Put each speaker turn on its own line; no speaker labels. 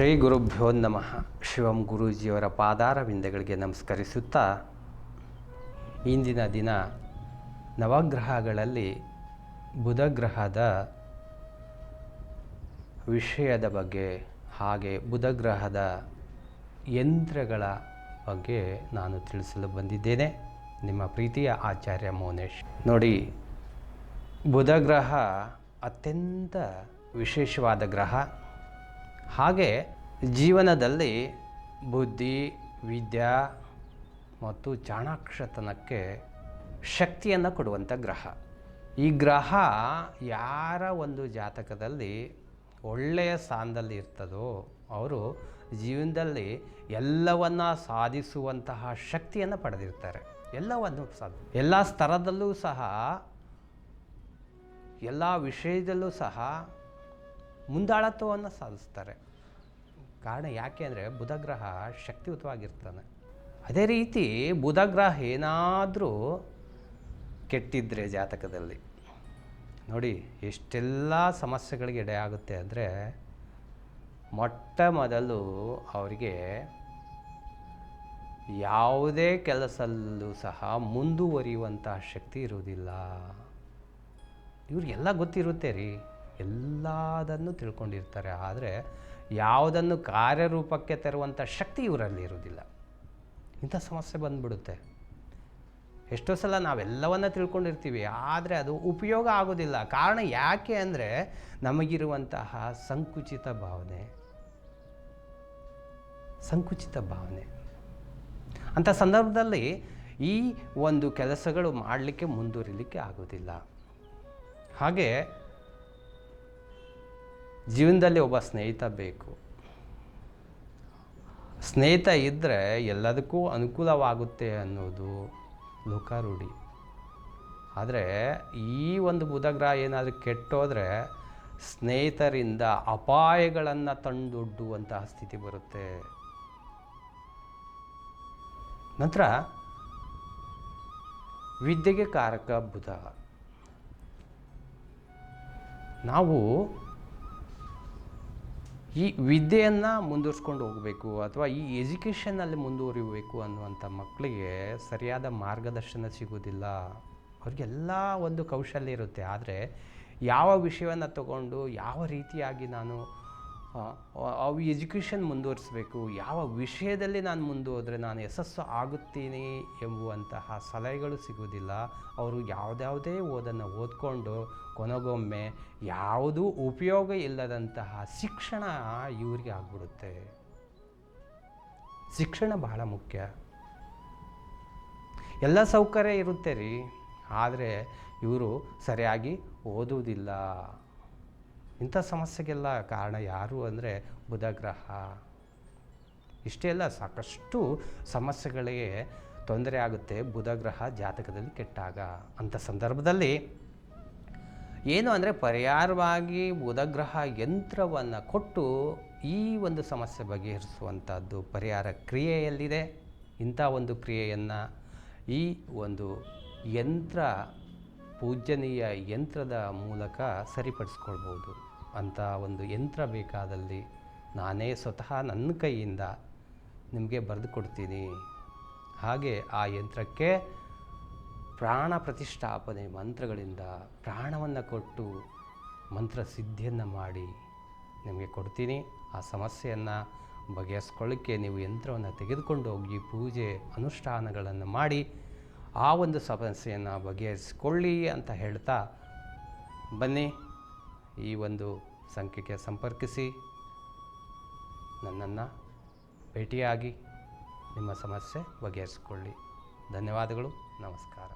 ಶ್ರೀ ಗುರುಭ್ಯೋ ನಮಃ. ಶಿವಂ ಗುರೂಜಿಯವರ ಪಾದಾರವಿಂದಗಳಿಗೆ ನಮಸ್ಕರಿಸುತ್ತಾ ಇಂದಿನ ದಿನ ನವಗ್ರಹಗಳಲ್ಲಿ ಬುಧಗ್ರಹದ ವಿಷಯದ ಬಗ್ಗೆ ಹಾಗೆ ಬುಧಗ್ರಹದ ಯಂತ್ರಗಳ ಬಗ್ಗೆ ನಾನು ತಿಳಿಸಲು ಬಂದಿದ್ದೇನೆ. ನಿಮ್ಮ ಪ್ರೀತಿಯ ಆಚಾರ್ಯ ಮೌನೇಶ್. ನೋಡಿ, ಬುಧಗ್ರಹ ಅತ್ಯಂತ ವಿಶೇಷವಾದ ಗ್ರಹ. ಹಾಗೆ ಜೀವನದಲ್ಲಿ ಬುದ್ಧಿ, ವಿದ್ಯಾ ಮತ್ತು ಚಾಣಾಕ್ಷತನಕ್ಕೆ ಶಕ್ತಿಯನ್ನು ಕೊಡುವಂಥ ಗ್ರಹ. ಈ ಗ್ರಹ ಯಾರ ಒಂದು ಜಾತಕದಲ್ಲಿ ಒಳ್ಳೆಯ ಸ್ಥಾನದಲ್ಲಿ ಇರ್ತದೋ ಅವರು ಜೀವನದಲ್ಲಿ ಎಲ್ಲವನ್ನು ಸಾಧಿಸುವಂತಹ ಶಕ್ತಿಯನ್ನು ಪಡೆದಿರ್ತಾರೆ. ಎಲ್ಲವನ್ನು ಸಾಧ, ಎಲ್ಲ ಸ್ತರದಲ್ಲೂ ಸಹ, ಎಲ್ಲ ವಿಷಯದಲ್ಲೂ ಸಹ ಮುಂದಾಳತ್ವವನ್ನು ಸಾಧಿಸ್ತಾರೆ. ಕಾರಣ ಯಾಕೆ ಅಂದರೆ ಬುಧಗ್ರಹ ಶಕ್ತಿಯುತವಾಗಿರ್ತಾನೆ. ಅದೇ ರೀತಿ ಬುಧಗ್ರಹ ಏನಾದರೂ ಕೆಟ್ಟಿದ್ರೆ ಜಾತಕದಲ್ಲಿ. ನೋಡಿ, ಎಷ್ಟೆಲ್ಲ ಸಮಸ್ಯೆಗಳಿಗೆ ಎಡೆಯಾಗುತ್ತೆ ಅಂದರೆ ಮೊಟ್ಟ ಮೊದಲು ಅವರಿಗೆ ಯಾವುದೇ ಕೆಲಸಲ್ಲೂ ಸಹ ಮುಂದುವರಿಯುವಂತಹ ಶಕ್ತಿ ಇರುವುದಿಲ್ಲ. ಇವ್ರಿಗೆಲ್ಲ ಗೊತ್ತಿರುತ್ತೆ ರೀ. ಎಲ್ಲದನ್ನು ತಿಳ್ಕೊಂಡಿರ್ತಾರೆ. ಆದರೆ ಯಾವುದನ್ನು ಕಾರ್ಯರೂಪಕ್ಕೆ ತರುವಂಥ ಶಕ್ತಿ ಇವರಲ್ಲಿ ಇರೋದಿಲ್ಲ ಇಂಥ ಸಮಸ್ಯೆ ಬಂದ್ಬಿಡುತ್ತೆ. ಎಷ್ಟೋ ಸಲ ನಾವೆಲ್ಲವನ್ನ ತಿಳ್ಕೊಂಡಿರ್ತೀವಿ, ಆದರೆ ಅದು ಉಪಯೋಗ ಆಗೋದಿಲ್ಲ. ಕಾರಣ ಯಾಕೆ ಅಂದರೆ ನಮಗಿರುವಂತಹ ಸಂಕುಚಿತ ಭಾವನೆ. ಸಂಕುಚಿತ ಭಾವನೆ. ಅಂಥ ಸಂದರ್ಭದಲ್ಲಿ ಈ ಒಂದು ಕೆಲಸಗಳು ಮಾಡಲಿಕ್ಕೆ ಮುಂದುವರಿಲಿಕ್ಕೆ ಆಗೋದಿಲ್ಲ. ಹಾಗೆ ಜೀವನದಲ್ಲಿ ಒಬ್ಬ ಸ್ನೇಹಿತ ಬೇಕು. ಸ್ನೇಹಿತ ಇದ್ದರೆ ಎಲ್ಲದಕ್ಕೂ ಅನುಕೂಲವಾಗುತ್ತೆ ಅನ್ನೋದು ಲೋಕಾರೂಢಿ. ಆದರೆ ಈ ಒಂದು ಬುಧಗ್ರಹ ಏನಾದರೂ ಕೆಟ್ಟೋದ್ರೆ ಸ್ನೇಹಿತರಿಂದ ಅಪಾಯಗಳನ್ನು ತಂದೊಡ್ಡುವಂತಹ ಸ್ಥಿತಿ ಬರುತ್ತೆ. ನಂತರ ವಿದ್ಯೆಗೆ ಕಾರಕ ಬುಧ. ನಾವು ಈ ವಿದ್ಯೆಯನ್ನು ಮುಂದುವರ್ಸ್ಕೊಂಡು ಹೋಗಬೇಕು ಅಥವಾ ಈ ಎಜುಕೇಷನ್ನಲ್ಲಿ ಮುಂದುವರಿಬೇಕು ಅನ್ನುವಂಥ ಮಕ್ಕಳಿಗೆ ಸರಿಯಾದ ಮಾರ್ಗದರ್ಶನ ಸಿಗೋದಿಲ್ಲ. ಅವ್ರಿಗೆಲ್ಲ ಒಂದು ಕೌಶಲ್ಯ ಇರುತ್ತೆ. ಆದರೆ ಯಾವ ವಿಷಯವನ್ನು ತಗೊಂಡು ಯಾವ ರೀತಿಯಾಗಿ ನಾನು ಆ, ಎಜುಕೇಷನ್ ಮುಂದುವರಿಸಬೇಕು. ಯಾವ ವಿಷಯದಲ್ಲಿ ನಾನು ಮುಂದುವರೆದ್ರೆ ನಾನು ಯಶಸ್ಸು ಆಗುತ್ತೀನಿ ಎಂಬುವಂತಹ ಸಲಹೆಗಳು ಸಿಗೋದಿಲ್ಲ ಅವರು ಯಾವುದ್ಯಾವುದೇ ಓದನ್ನು ಓದ್ಕೊಂಡು ಕೊನೆಗೊಮ್ಮೆ ಯಾವುದೂ ಉಪಯೋಗ ಇಲ್ಲದಂತಹ ಶಿಕ್ಷಣ ಇವರಿಗೆ ಆಗ್ಬಿಡುತ್ತೆ. ಶಿಕ್ಷಣ ಬಹಳ ಮುಖ್ಯ. ಎಲ್ಲ ಸೌಕರ್ಯ ಇರುತ್ತೆ ರೀ. ಆದರೆ ಇವರು ಸರಿಯಾಗಿ ಓದುವುದಿಲ್ಲ. ಇಂಥ ಸಮಸ್ಯೆಗೆಲ್ಲ ಕಾರಣ ಯಾರು ಅಂದರೆ ಬುಧಗ್ರಹ. ಇಷ್ಟೇ ಅಲ್ಲ, ಸಾಕಷ್ಟು ಸಮಸ್ಯೆಗಳಿಗೆ ತೊಂದರೆ ಆಗುತ್ತೆ ಬುಧಗ್ರಹ ಜಾತಕದಲ್ಲಿ ಕೆಟ್ಟಾಗ. ಅಂಥ ಸಂದರ್ಭದಲ್ಲಿ ಏನು ಅಂದರೆ ಪರಿಹಾರವಾಗಿ ಬುಧಗ್ರಹ ಯಂತ್ರವನ್ನು ಕೊಟ್ಟು ಈ ಒಂದು ಸಮಸ್ಯೆ ಬಗೆಹರಿಸುವಂಥದ್ದು ಪರಿಹಾರ ಕ್ರಿಯೆಯಲ್ಲಿದೆ. ಇಂಥ ಒಂದು ಕ್ರಿಯೆಯನ್ನು ಈ ಒಂದು ಯಂತ್ರ ಪೂಜನೀಯ ಯಂತ್ರದ ಮೂಲಕ ಸರಿಪಡಿಸ್ಕೊಳ್ಬೋದು. ಅಂಥ ಒಂದು ಯಂತ್ರ ಬೇಕಾದಲ್ಲಿ ನಾನೇ ಸ್ವತಃ ನನ್ನ ಕೈಯಿಂದ ನಿಮಗೆ ಬರೆದು ಕೊಡ್ತೀನಿ. ಹಾಗೆ ಆ ಯಂತ್ರಕ್ಕೆ ಪ್ರಾಣ ಪ್ರತಿಷ್ಠಾಪನೆ ಮಂತ್ರಗಳಿಂದ ಪ್ರಾಣವನ್ನು ಕೊಟ್ಟು ಮಂತ್ರ ಸಿದ್ಧಿಯನ್ನು ಮಾಡಿ ನಿಮಗೆ ಕೊಡ್ತೀನಿ. ಆ ಸಮಸ್ಯೆಯನ್ನು ಬಗೆಹರಿಸ್ಕೊಳ್ಳಿಕ್ಕೆ ನೀವು ಯಂತ್ರವನ್ನು ತೆಗೆದುಕೊಂಡು ಹೋಗಿ ಪೂಜೆ ಅನುಷ್ಠಾನಗಳನ್ನು ಮಾಡಿ ಆ ಒಂದು ಸಮಸ್ಯೆಯನ್ನು ಬಗೆಹರಿಸಿಕೊಳ್ಳಿ ಅಂತ ಹೇಳ್ತಾ ಬನ್ನಿ ಈ ಒಂದು ಸಂಖ್ಯೆಗೆ ಸಂಪರ್ಕಿಸಿ. ನನ್ನನ್ನು ಭೇಟಿಯಾಗಿ ನಿಮ್ಮ ಸಮಸ್ಯೆ ಬಗೆಹರಿಸಿಕೊಳ್ಳಿ. ಧನ್ಯವಾದಗಳು. ನಮಸ್ಕಾರ.